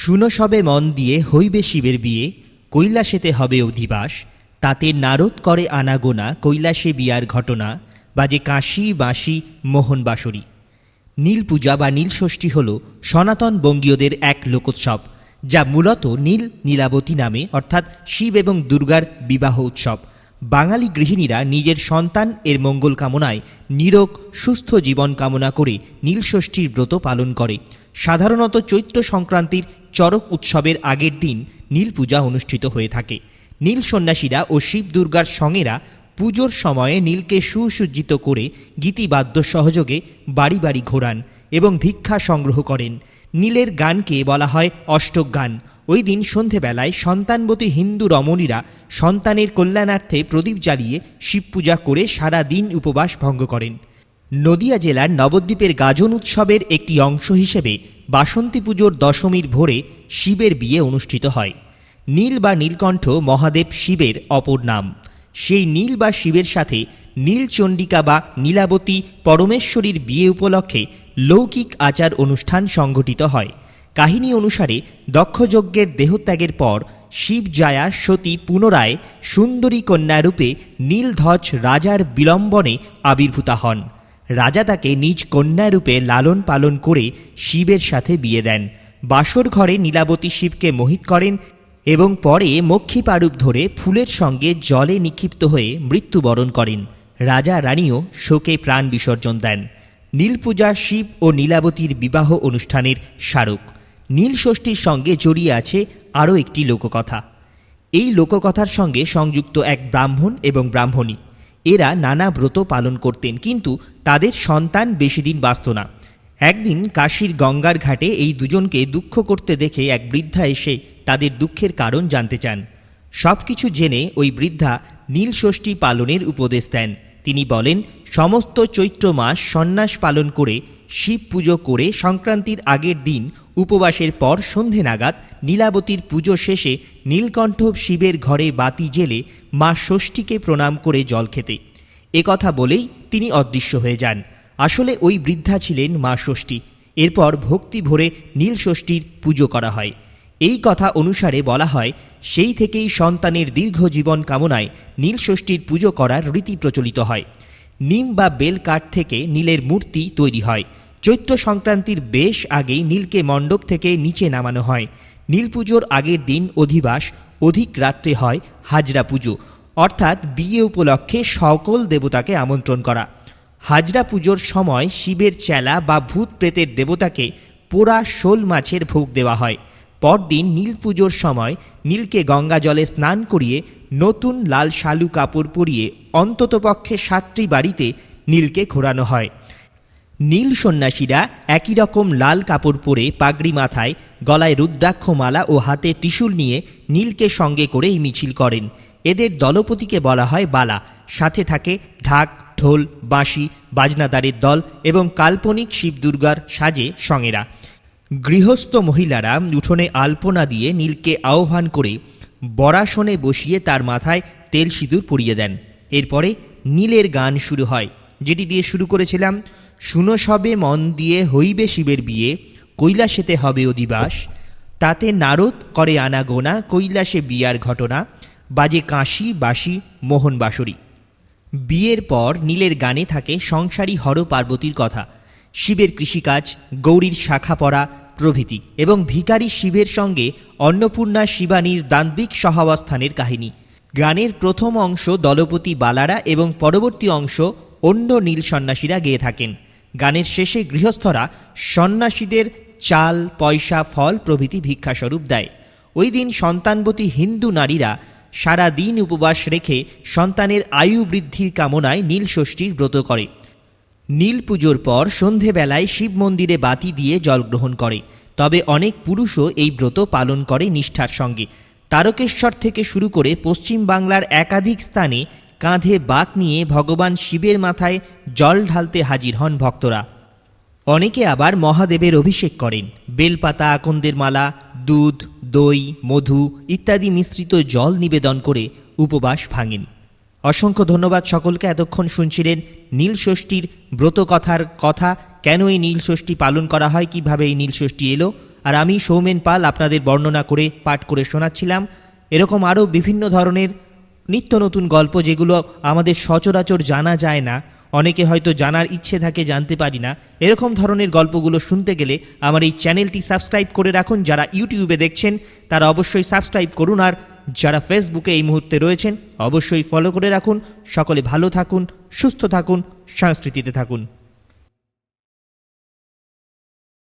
শুনো সবে মন দিয়ে, হইবে শিবের বিয়ে। কৈলাসেতে হবে অধিবাস। তাতে নারদ করে আনাগোনা, কৈলাসে বিয়ার ঘটনা। বাজে কাশি, বাঁশি, মোহন বাঁশরী। নীল পূজা বা নীল ষষ্ঠী হল সনাতন বঙ্গীয়দের এক লোকোৎসব, যা মূলত নীল নীলাবতী নামে, অর্থাৎ শিব এবং দুর্গার বিবাহ উৎসব। বাঙালি গৃহিণীরা নিজের সন্তান এর মঙ্গল কামনায় নিরোগ, সুস্থ জীবন কামনা করে নীলষষ্ঠীর ব্রত পালন করে। সাধারণত চৈত্র সংক্রান্তির চরক উৎসবের আগের দিন নীল পূজা অনুষ্ঠিত হয়ে থাকে। নীল সন্ন্যাসীরা ও শিব দুর্গার সঙ্গেরা পুজোর সময়ে নীলকে সুসজ্জিত করে গীতিবাদ্য সহযোগে বাড়ি বাড়ি ঘোরান এবং ভিক্ষা সংগ্রহ করেন। নীলের গানকে বলা হয় অষ্টক গান ওই দিন সন্ধেবেলায় সন্তানবতী হিন্দু রমণীরা সন্তানের কল্যাণার্থে প্রদীপ জ্বালিয়ে শিব পূজা করে সারা দিন উপবাস ভঙ্গ করেন। নদিয়া জেলার নবদ্বীপের গাজন উৎসবের একটি অংশ হিসেবে বাসন্তী পুজোর দশমীর ভোরে শিবের বিয়ে অনুষ্ঠিত হয়। নীল বা নীলকণ্ঠ মহাদেব শিবের অপর নাম। সেই নীল বা শিবের সাথে নীলচণ্ডিকা বা নীলাবতী পরমেশ্বরীর বিয়ে উপলক্ষে লৌকিক আচার অনুষ্ঠান সংঘটিত হয়। কাহিনী অনুসারে দক্ষযজ্ঞের দেহত্যাগের পর শিব শিবজায়া সতী পুনরায় সুন্দরী কন্যারূপে নীলধ্বজ রাজার বিলম্বনে আবির্ভূতা হন। রাজা তাকে নিজ কন্যারূপে লালন পালন করে শিবের সাথে বিয়ে দেন। বাসর ঘরে নীলাবতী শিবকে মোহিত করেন এবং পরে মক্ষী পারূপ ধরে ফুলের সঙ্গে জলে নিক্ষিপ্ত হয়ে মৃত্যুবরণ করেন। রাজা রানীও শোকে প্রাণ বিসর্জন দেন। নীলপূজা শিব ও নীলাবতীর বিবাহ অনুষ্ঠানের স্মারক। নীল ষষ্ঠীর সঙ্গে জড়িয়ে আছে আরও একটি লোককথা। এই লোককথার সঙ্গে সংযুক্ত এক ব্রাহ্মণ এবং ব্রাহ্মণী। এরা নানা ব্রত পালন করতেন, কিন্তু তাদের সন্তান বেশি দিন বাঁচত না। একদিন কাশীর গঙ্গার ঘাটে এই দুজনকে দুঃখ করতে দেখে এক বৃদ্ধা এসে তাদের দুঃখের কারণ জানতে চান। সব কিছু জেনে ওই বৃদ্ধা নীলষষ্ঠী পালনের উপদেশ দেন। তিনি বলেন, সমস্ত চৈত্র মাস সন্ন্যাস পালন করে শিব পুজো করে সংক্রান্তির আগের দিন উপবাসের পর সন্ধে নাগাদ নীলাবতীর পুজো শেষে নীলকণ্ঠ শিবের ঘরে বাতি জেলে মা ষষ্ঠীকে প্রণাম করে জল খেতে। এ কথা বলেই তিনি অদৃশ্য হয়ে যান। আসলে ওই বৃদ্ধা ছিলেন মা ষষ্ঠী। এরপর ভক্তি ভরে নীল ষষ্ঠীর পুজো করা হয়। এই কথা অনুসারে বলা হয়, সেই থেকেই সন্তানের দীর্ঘ জীবন কামনায় নীল ষষ্ঠীর পুজো করার রীতি প্রচলিত হয়। নিম বা বেল কাঠ থেকে নীলের মূর্তি তৈরি হয়। চৈত্র সংক্রান্তির বেশ আগেই নীলকে মণ্ডপ থেকে নিচে নামানো হয়। নীল পুজোর আগের দিন অধিবাস, অধিক রাত্রে হয় হাজরা পুজো। অর্থাৎ বিয়ে উপলক্ষে সকল দেবতাকে আমন্ত্রণ করা। হাজরা পুজোর সময় শিবের চেলা বা ভূত প্রেতের দেবতাকে পোড়া শোল মাছের ভোগ দেওয়া হয়। পরদিন নীল পুজোর সময় নীলকে গঙ্গা জলে স্নান করিয়ে নতুন লাল শালু কাপড় পরিয়ে অন্ততপক্ষে সাতটি বাড়িতে নীলকে ঘোরানো হয়। নীল সন্ন্যাসীরা একই রকম লাল কাপড় পরে পাগড়ি মাথায় গলায় রুদ্রাক্ষ মালা ও হাতে ত্রিশূল নিয়ে নীলকে সঙ্গে করে এই মিছিল করেন। এদের দলপতিকে বলা হয় বালা। সাথে থাকে ঢাক, ঢোল, বাঁশি, বাজনাদারের দল এবং কাল্পনিক শিব দুর্গার সাজে সঙ্গেরা গৃহস্থ মহিলারা উঠোনে আলপনা দিয়ে নীলকে আহ্বান করে বরাসনে বসিয়ে তার মাথায় তেল সিঁদুর পরিয়ে দেন। এরপরে নীলের গান শুরু হয়, যেটি দিয়ে শুরু করেছিলাম, শুনো সবে মন দিয়ে হইবে শিবের বিয়ে, কৈলাসেতে হবে অধিবাস, তাতে নারদ করে আনাগোনা কৈলাসে বিয়ার ঘটনা, বাজে কাশি বাসি মোহন বাসরী বিয়ের পর নীলের গানে থাকে সংসারী হর পার্বতীর কথা, শিবের কৃষিকাজ, গৌরীর শাখা পড়া প্রভৃতি এবং ভিকারী শিবের সঙ্গে অন্নপূর্ণা শিবানীর দান্বিক সহাবস্থানের কাহিনী। গানের প্রথম অংশ দলপতি বালারা এবং পরবর্তী অংশ অন্য নীল সন্ন্যাসীরা গেয়ে থাকেন। গানের শেষে গৃহস্থরা সন্ন্যাসীদের চাল, পয়সা, ফল প্রভৃতি ভিক্ষাস্বরূপ দেয়। ওই দিন সন্তানবতী হিন্দু নারীরা সারা দিন উপবাস রেখে সন্তানের আয়ু বৃদ্ধির কামনায় নীল ষষ্ঠীর ব্রত করে। নীল পুজোর পর সন্ধেবেলায় শিব মন্দিরে বাতি দিয়ে জল গ্রহণ করে। তবে অনেক পুরুষও এই ব্রত পালন করে নিষ্ঠার সঙ্গে। তারকেশ্বর থেকে শুরু করে পশ্চিম বাংলার একাধিক স্থানে কাঁধে বাঁক নিয়ে ভগবান শিবের মাথায় জল ঢালতে হাজির হন ভক্তরা। অনেকে আবার মহাদেবের অভিষেক করেন। বেলপাতা, আকন্দের মালা, দুধ, দই, মধু ইত্যাদি মিশ্রিত জল নিবেদন করে উপবাস ভাঙেন। অসংখ্য ধন্যবাদ সকলকে। এতক্ষণ শুনছিলেন নীল ষষ্ঠীর ব্রত কথার কথা, কেন এই নীল ষষ্ঠী পালন করা হয়, কীভাবে এই নীল ষষ্ঠী এলো, আর আমি সৌমেন পাল আপনাদের বর্ণনা করে, পাঠ করে শোনাচ্ছিলাম। এরকম আরও বিভিন্ন ধরনের নিত্য নতুন গল্প যেগুলো আমাদের সচরাচর জানা যায় না, অনেকে হয়তো জানার ইচ্ছে থাকে, জানতে পারি না, এরকম ধরনের গল্পগুলো শুনতে গেলে আমার এই চ্যানেলটি সাবস্ক্রাইব করে রাখুন। যারা ইউটিউবে দেখছেন, তারা অবশ্যই সাবস্ক্রাইব করুন, আর যারা ফেসবুকে এই মুহূর্তে রয়েছেন, অবশ্যই ফলো করে রাখুন। সকলে ভালো থাকুন, সুস্থ থাকুন, সংস্কৃতিতে থাকুন।